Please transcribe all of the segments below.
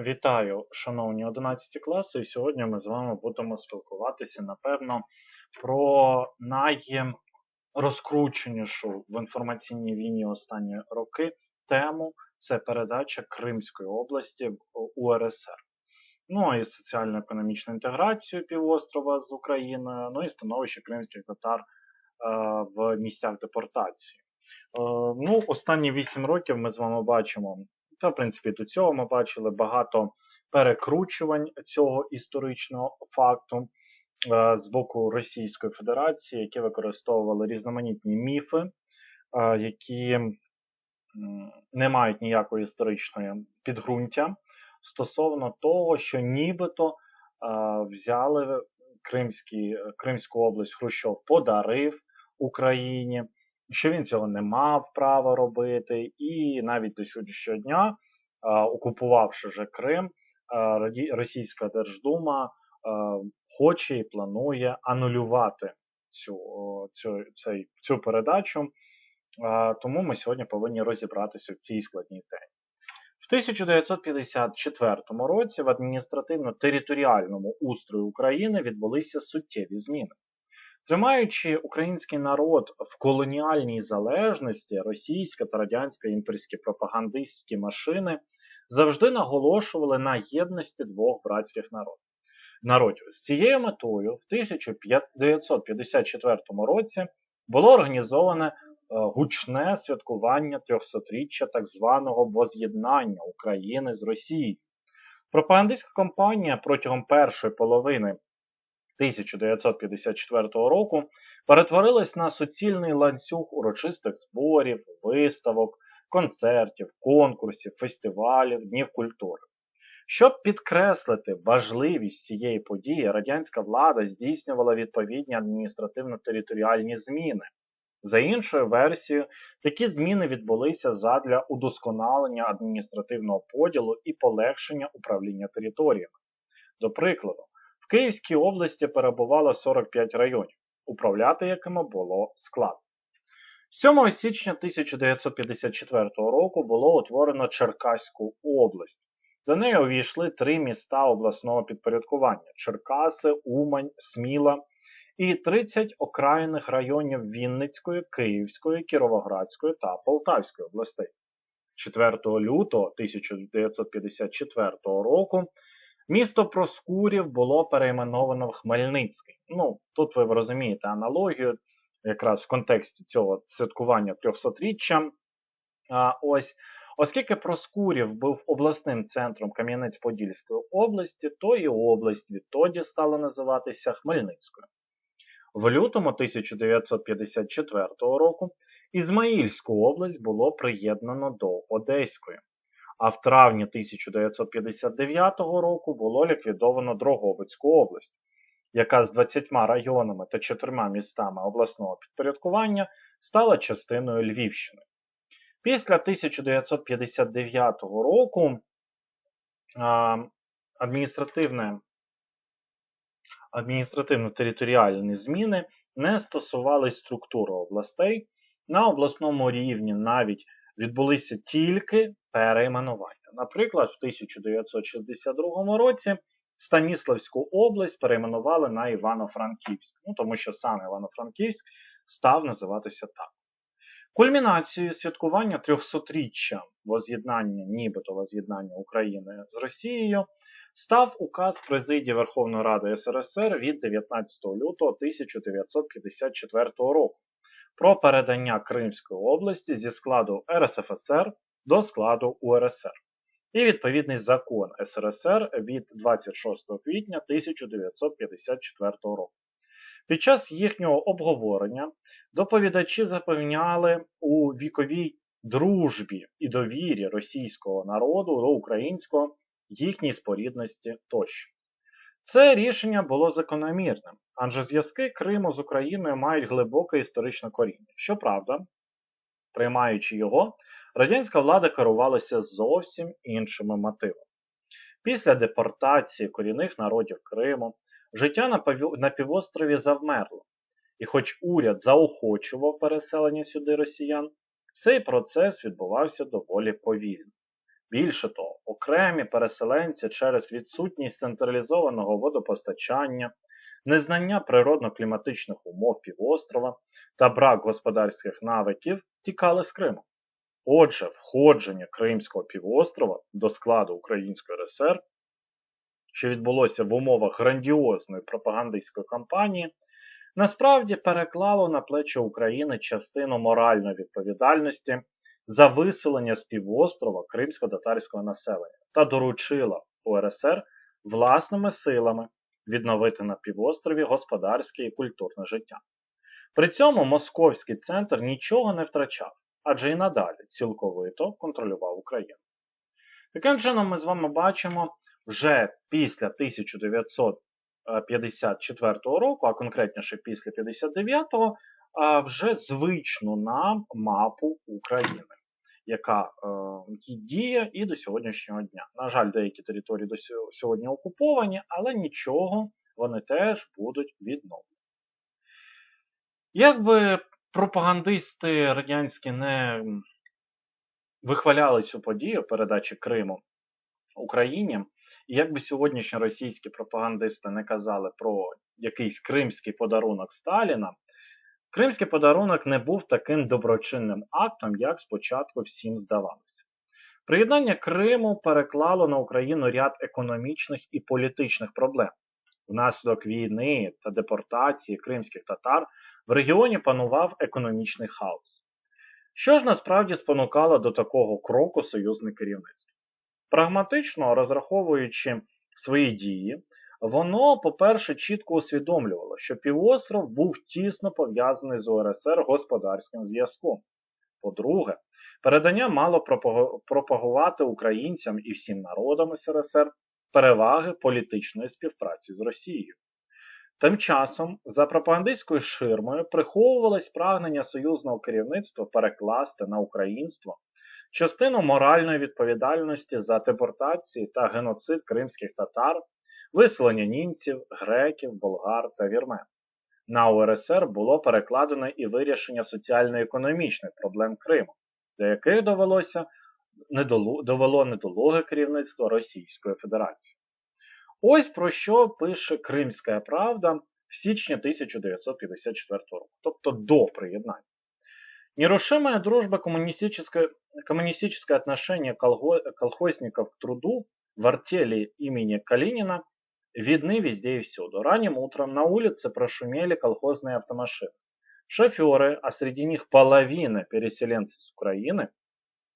Вітаю, шановні 11 класи. І сьогодні ми з вами будемо спілкуватися, напевно, про найрозкрученішу в інформаційній війні останні роки тему це передача Кримської області УРСР. Ну і соціально-економічну інтеграцію півострова з Україною, ну і становище кримських татар е, в місцях депортації. Е, ну, Останні 8 років ми з вами бачимо та, в принципі, до цього ми бачили багато перекручувань цього історичного факту е, з боку Російської Федерації, які використовували різноманітні міфи, е, які не мають ніякої історичної підґрунтя стосовно того, що нібито е, взяли Кримський, Кримську область Хрущов подарив Україні що він цього не мав права робити, і навіть до сьогоднішнього дня, окупувавши вже Крим, Російська Держдума хоче і планує анулювати цю, цю, цю, цю передачу. Тому ми сьогодні повинні розібратися в цій складній темі. В 1954 році в адміністративно-територіальному устрої України відбулися суттєві зміни. Тримаючи український народ в колоніальній залежності, російська та радянська імперські пропагандистські машини завжди наголошували на єдності двох братських народів. З цією метою в 1954 році було організоване е, гучне святкування 300-річчя так званого воз'єднання України з Росією. Пропагандистська кампанія протягом першої половини 1954 року перетворилась на суцільний ланцюг урочистих зборів, виставок, концертів, конкурсів, фестивалів, днів культури. Щоб підкреслити важливість цієї події, радянська влада здійснювала відповідні адміністративно-територіальні зміни. За іншою версією, такі зміни відбулися задля удосконалення адміністративного поділу і полегшення управління територіями. До прикладу, Київській області перебувало 45 районів, управляти якими було складно. 7 січня 1954 року було утворено Черкаську область. До неї увійшли три міста обласного підпорядкування: Черкаси, Умань, Сміла і 30 окраїних районів Вінницької, Київської, Кіровоградської та Полтавської областей. 4 лютого 1954 року Місто Проскурів було перейменовано в Хмельницький. Ну, тут ви розумієте аналогію, якраз в контексті цього святкування 300-річчя. Ось, Оскільки Проскурів був обласним центром Кам'янець-Подільської області, то і область відтоді стала називатися Хмельницькою. В лютому 1954 року Ізмаїльську область було приєднано до Одеської а в травні 1959 року було ліквідовано Дрогобицьку область, яка з 20 районами та 4 містами обласного підпорядкування стала частиною Львівщини. Після 1959 року адміністративне адміністративно-територіальні зміни не стосувались структури областей. На обласному рівні навіть відбулися тільки перейменування. Наприклад, в 1962 році Станіславську область перейменували на Івано-Франківськ, ну тому що саме Івано-Франківськ став називатися так. Кульмінацією святкування 300-річчя воз'єднання, нібито воз'єднання України з Росією став указ президії Верховної Ради СРСР від 19 лютого 1954 року про передання Кримської області зі складу РСФСР до складу УРСР і відповідний закон СРСР від 26 квітня 1954 року. Під час їхнього обговорення доповідачі запевняли у віковій дружбі і довірі російського народу до українського, їхній спорідності тощо. Це рішення було закономірним, адже зв'язки Криму з Україною мають глибоке історичне коріння. Щоправда, приймаючи його, радянська влада керувалася зовсім іншими мотивами. Після депортації корінних народів Криму життя на півострові завмерло, і хоч уряд заохочував переселення сюди росіян, цей процес відбувався доволі повільно. Більше того, окремі переселенці через відсутність централізованого водопостачання, незнання природно-кліматичних умов півострова та брак господарських навиків тікали з Криму. Отже, входження Кримського півострова до складу Української РСР, що відбулося в умовах грандіозної пропагандистської кампанії, насправді переклало на плечі України частину моральної відповідальності за виселення з півострова кримсько-татарського населення та доручила УРСР власними силами відновити на півострові господарське і культурне життя. При цьому московський центр нічого не втрачав, адже і надалі цілковито контролював Україну. Таким чином, ми з вами бачимо вже після 1954 року, а конкретніше після 59-го, вже звичну нам мапу України, яка е, діє і до сьогоднішнього дня. На жаль, деякі території до сьогодні окуповані, але нічого, вони теж будуть відновлені. Якби пропагандисти радянські не вихваляли цю подію передачі Криму Україні, і якби сьогоднішні російські пропагандисти не казали про якийсь кримський подарунок Сталіна, Кримський подарунок не був таким доброчинним актом, як спочатку всім здавалося. Приєднання Криму переклало на Україну ряд економічних і політичних проблем. Внаслідок війни та депортації кримських татар в регіоні панував економічний хаос. Що ж насправді спонукало до такого кроку союзне керівництво? Прагматично розраховуючи свої дії, Воно, по-перше, чітко усвідомлювало, що півостров був тісно пов'язаний з УРСР господарським зв'язком. По-друге, передання мало пропагувати українцям і всім народам СРСР переваги політичної співпраці з Росією. Тим часом за пропагандистською ширмою приховувалось прагнення союзного керівництва перекласти на українство частину моральної відповідальності за депортації та геноцид кримських татар виселення німців, греків, болгар та вірмен. На УРСР було перекладено і вирішення соціально-економічних проблем Криму, до яких довелося недолу, довело недолуге керівництво Російської Федерації. Ось про що пише Кримська Правда в січні 1954 року, тобто до приєднання. Нерушимая дружба коммунистическое, коммунистическое отношение колхозников к труду в артели имени Калинина видны везде и всюду. Ранним утром на улице прошумели колхозные автомашины. Шоферы, а среди них половина переселенцев с Украины,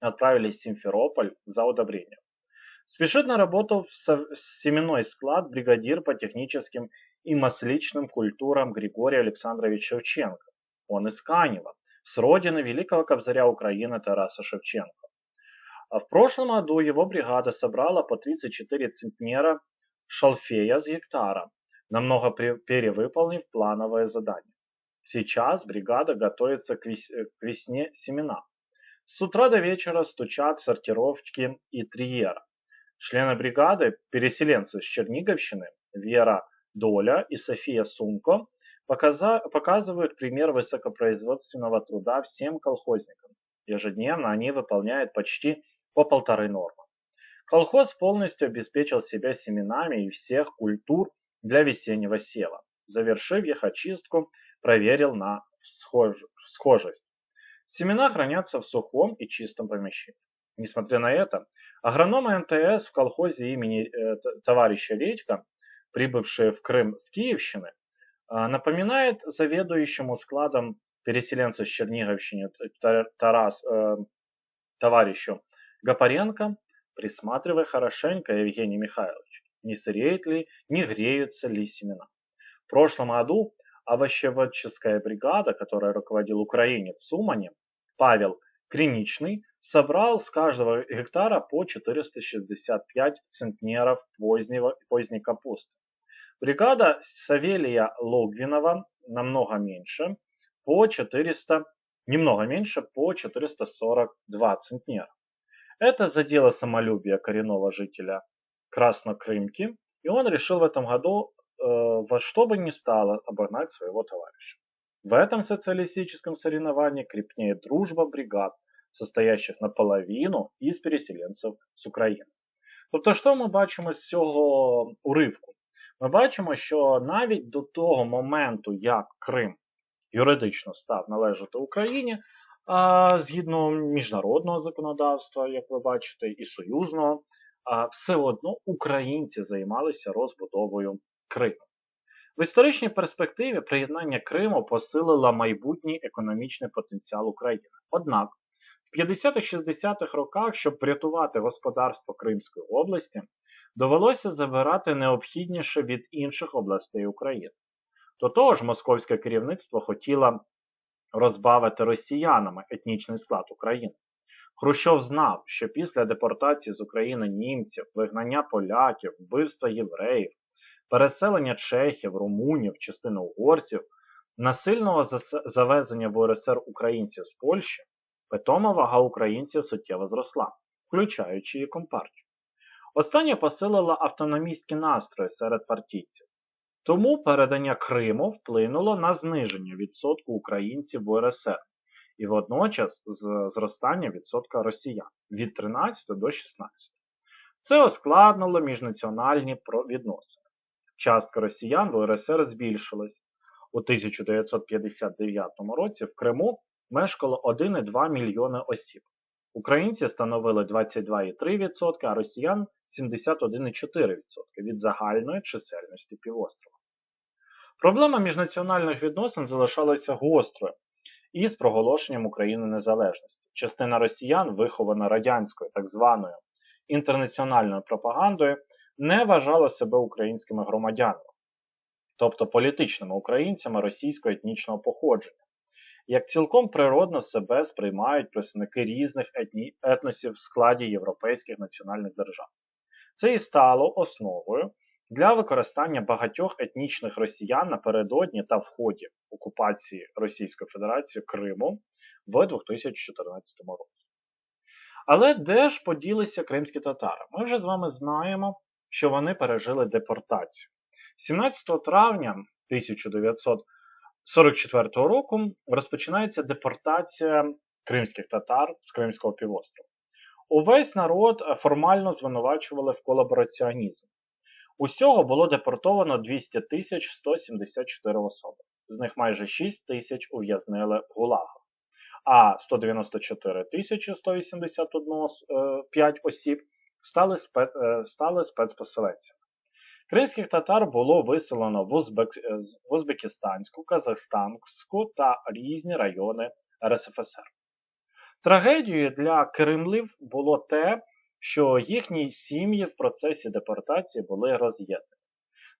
отправились в Симферополь за удобрением. Спешит на работу в семенной склад бригадир по техническим и масличным культурам Григорий Александрович Шевченко. Он из Канева, с родины великого кобзаря Украины Тараса Шевченко. А в прошлом году его бригада собрала по 34 центнера шалфея с гектара, намного перевыполнив плановое задание. Сейчас бригада готовится к, весне семена. С утра до вечера стучат сортировки и триера. Члены бригады, переселенцы с Черниговщины, Вера Доля и София Сумко, показывают пример высокопроизводственного труда всем колхозникам. Ежедневно они выполняют почти по полторы нормы. Колхоз полностью обеспечил себя семенами и всех культур для весеннего сева. Завершив их очистку, проверил на схожесть. Семена хранятся в сухом и чистом помещении. Несмотря на это, агрономы МТС в колхозе имени э, товарища Редька, прибывшие в Крым с Киевщины, э, напоминает заведующему складом переселенцу с Черниговщины Тарас, э, товарищу Гапаренко Присматривай хорошенько, Евгений Михайлович, не сыреет ли, не греются ли семена. В прошлом году овощеводческая бригада, которой руководил украинец Сумани, Павел Криничный, собрал с каждого гектара по 465 центнеров позднего, поздней капусты. Бригада Савелия Логвинова намного меньше, по 400, немного меньше, по 442 центнера. Это задело самолюбие коренного жителя Краснокрымки, и он решил в этом году э, во что бы ни стало обогнать своего товарища. В этом социалистическом соревновании крепнее дружба бригад, состоящих наполовину із переселенців з України. Тобто, що ми бачимо з цього уривку? Ми бачимо, що навіть до того моменту, як Крим юридично став належати Україні, згідно міжнародного законодавства, як ви бачите, і союзного, все одно українці займалися розбудовою Криму. В історичній перспективі приєднання Криму посилило майбутній економічний потенціал України. Однак в 50-60-х роках, щоб врятувати господарство Кримської області, довелося забирати необхідніше від інших областей України. До того ж, московське керівництво хотіло розбавити росіянами етнічний склад України. Хрущов знав, що після депортації з України німців, вигнання поляків, вбивства євреїв, переселення чехів, румунів, частини угорців, насильного завезення в УРСР українців з Польщі, питома вага українців суттєво зросла, включаючи і компартію. Останнє посилило автономістські настрої серед партійців. Тому передання Криму вплинуло на зниження відсотку українців в УРСР і водночас зростання відсотка росіян від 13 до 16. Це ускладнило міжнаціональні відносини. Частка росіян в УРСР збільшилась. У 1959 році в Криму мешкало 1,2 мільйони осіб. Українці становили 22,3%, а росіян 71,4% від загальної чисельності півострова. Проблема міжнаціональних відносин залишалася гострою із проголошенням України незалежності. Частина росіян, вихована радянською так званою інтернаціональною пропагандою, не вважала себе українськими громадянами, тобто політичними українцями російського етнічного походження як цілком природно себе сприймають представники різних етні... етносів в складі європейських національних держав. Це і стало основою для використання багатьох етнічних росіян напередодні та в ході окупації Російської Федерації Криму в 2014 році. Але де ж поділися кримські татари? Ми вже з вами знаємо, що вони пережили депортацію. 17 травня 1900 44-го року розпочинається депортація кримських татар з Кримського півострова. Увесь народ формально звинувачували в колабораціонізмі. Усього було депортовано 200 тисяч 174 особи. З них майже 6 тисяч ув'язнили в Гулагах, а 194 тисячі 181 5 е, осіб стали, спец, е, стали спецпоселенцями. Кримських татар було виселено в, Узбек... в Узбекистанську, Казахстанську та різні райони РСФСР. Трагедією для кремлів було те, що їхні сім'ї в процесі депортації були роз'єднані.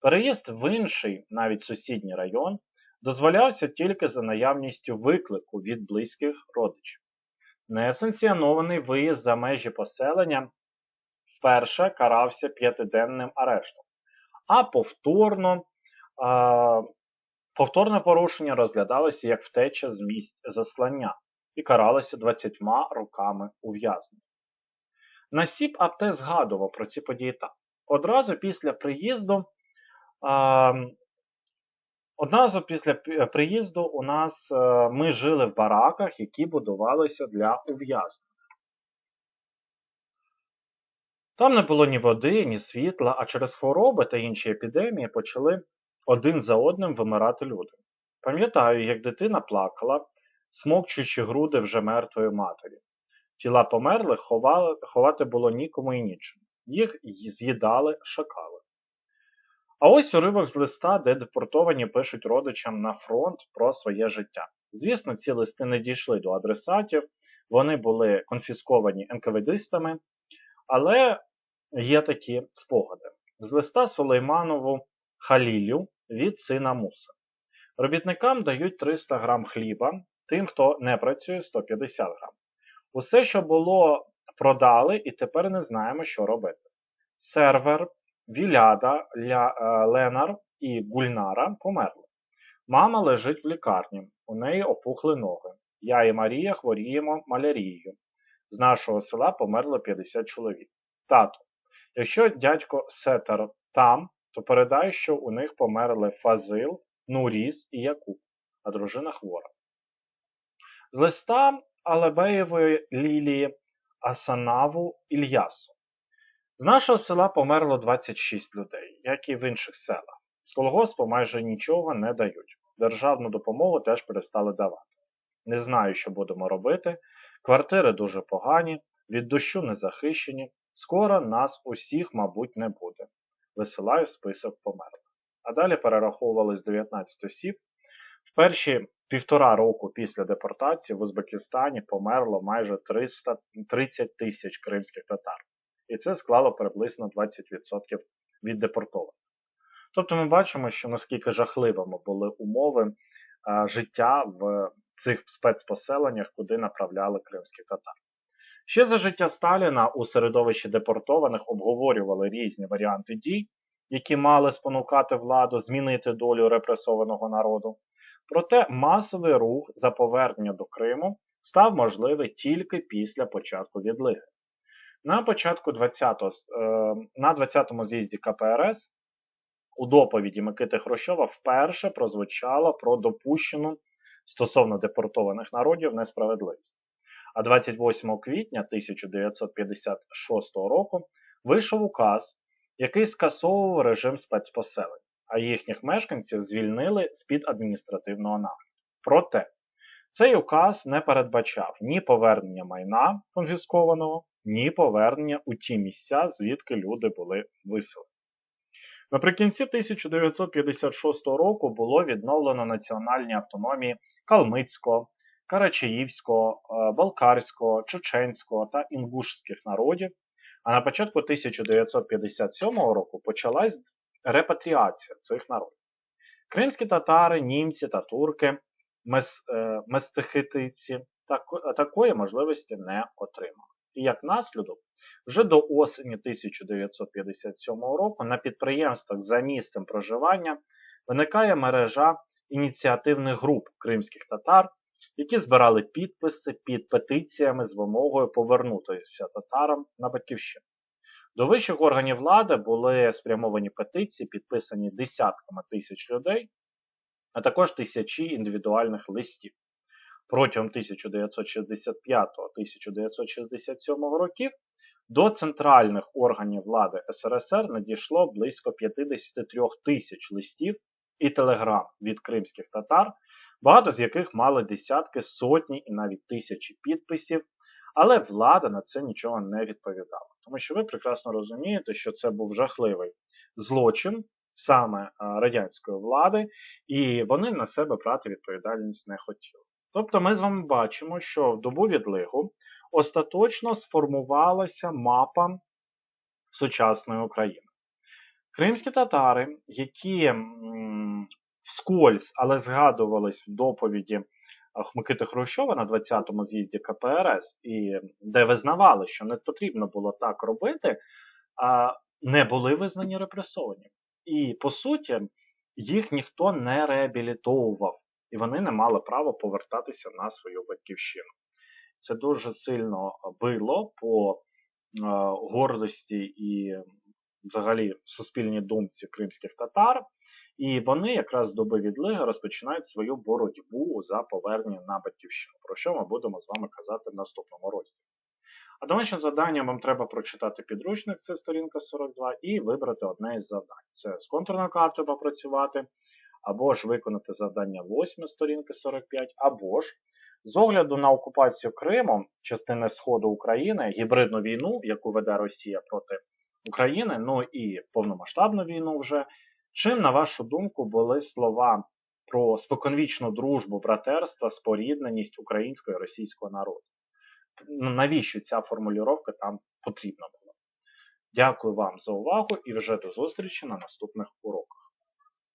Переїзд в інший, навіть сусідній район, дозволявся тільки за наявністю виклику від близьких родичів. Несанкціонований виїзд за межі поселення вперше карався п'ятиденним арештом а повторно, а, повторне порушення розглядалося як втеча з місць заслання і каралося 20 роками ув'язнення. Насіп Апте згадував про ці події так. Одразу після приїзду. А, Одразу після приїзду у нас ми жили в бараках, які будувалися для ув'язнення. Там не було ні води, ні світла, а через хвороби та інші епідемії почали один за одним вимирати люди. Пам'ятаю, як дитина плакала, смокчучи груди вже мертвої матері. Тіла померли, ховали, ховати було нікому і нічим. Їх з'їдали, шакали. А ось уривок з листа, де депортовані пишуть родичам на фронт про своє життя. Звісно, ці листи не дійшли до адресатів, вони були конфісковані НКВДистами, але є такі спогади. З листа Сулейманову Халілю від сина Муса. Робітникам дають 300 грам хліба, тим, хто не працює 150 грам. Усе, що було, продали, і тепер не знаємо, що робити. Сервер, Віляда, Ля, е, Ленар і Гульнара померли. Мама лежить в лікарні, у неї опухли ноги. Я і Марія хворіємо малярією. З нашого села померло 50 чоловік. Тато, якщо дядько Сетер там, то передай, що у них померли Фазил, Нуріс і Якуб, а дружина хвора. З листа Алебеєвої Лілії Асанаву Ільясу. З нашого села померло 26 людей, як і в інших селах. З колгоспу майже нічого не дають. Державну допомогу теж перестали давати. Не знаю, що будемо робити. Квартири дуже погані, від дощу не захищені. Скоро нас усіх, мабуть, не буде. Висилаю список померлих. А далі перераховувались 19 осіб. В перші півтора року після депортації в Узбекистані померло майже 330 тисяч кримських татар. І це склало приблизно 20% від депортованих. Тобто ми бачимо, що наскільки жахливими були умови життя в цих спецпоселеннях, куди направляли кримських татар. Ще за життя Сталіна у середовищі депортованих обговорювали різні варіанти дій, які мали спонукати владу змінити долю репресованого народу. Проте масовий рух за повернення до Криму став можливий тільки після початку відлиги. На початку 20-го, е, на 20-му з'їзді КПРС у доповіді Микити Хрущова вперше прозвучало про допущену стосовно депортованих народів несправедливість. А 28 квітня 1956 року вийшов указ, який скасовував режим спецпоселень, а їхніх мешканців звільнили з-під адміністративного нагляду. Проте цей указ не передбачав ні повернення майна конфіскованого, ні повернення у ті місця, звідки люди були виселені. Наприкінці 1956 року було відновлено національні автономії калмицького, карачаївського, е, балкарського, чеченського та інгушських народів, а на початку 1957 року почалась репатріація цих народів. Кримські татари, німці та турки, мес, е, местихитиці такої можливості не отримали. І як наслідок, вже до осені 1957 року на підприємствах за місцем проживання виникає мережа ініціативних груп кримських татар, які збирали підписи під петиціями з вимогою повернутися татарам на батьківщину. До вищих органів влади були спрямовані петиції, підписані десятками тисяч людей, а також тисячі індивідуальних листів. Протягом 1965-1967 років до центральних органів влади СРСР надійшло близько 53 тисяч листів і телеграм від кримських татар, багато з яких мали десятки, сотні і навіть тисячі підписів, але влада на це нічого не відповідала. Тому що ви прекрасно розумієте, що це був жахливий злочин саме радянської влади, і вони на себе брати відповідальність не хотіли. Тобто ми з вами бачимо, що в добу відлигу остаточно сформувалася мапа сучасної України. Кримські татари, які вскользь, але згадувались в доповіді Хмикити Хрущова на 20-му з'їзді КПРС, і де визнавали, що не потрібно було так робити, не були визнані репресовані. І по суті, їх ніхто не реабілітовував і вони не мали права повертатися на свою батьківщину. Це дуже сильно било по е, гордості і взагалі суспільній думці кримських татар, і вони якраз з доби відлиги розпочинають свою боротьбу за повернення на батьківщину, про що ми будемо з вами казати в наступному розділі. А домашнє завдання вам треба прочитати підручник, це сторінка 42, і вибрати одне із завдань. Це з контурною картою попрацювати, або ж виконати завдання 8 сторінки 45, або ж з огляду на окупацію Криму, частини Сходу України, гібридну війну, яку веде Росія проти України, ну і повномасштабну війну вже. Чим, на вашу думку, були слова про споконвічну дружбу, братерство, спорідненість українського і російського народу? Навіщо ця формулювання там потрібна була? Дякую вам за увагу і вже до зустрічі на наступних уроках.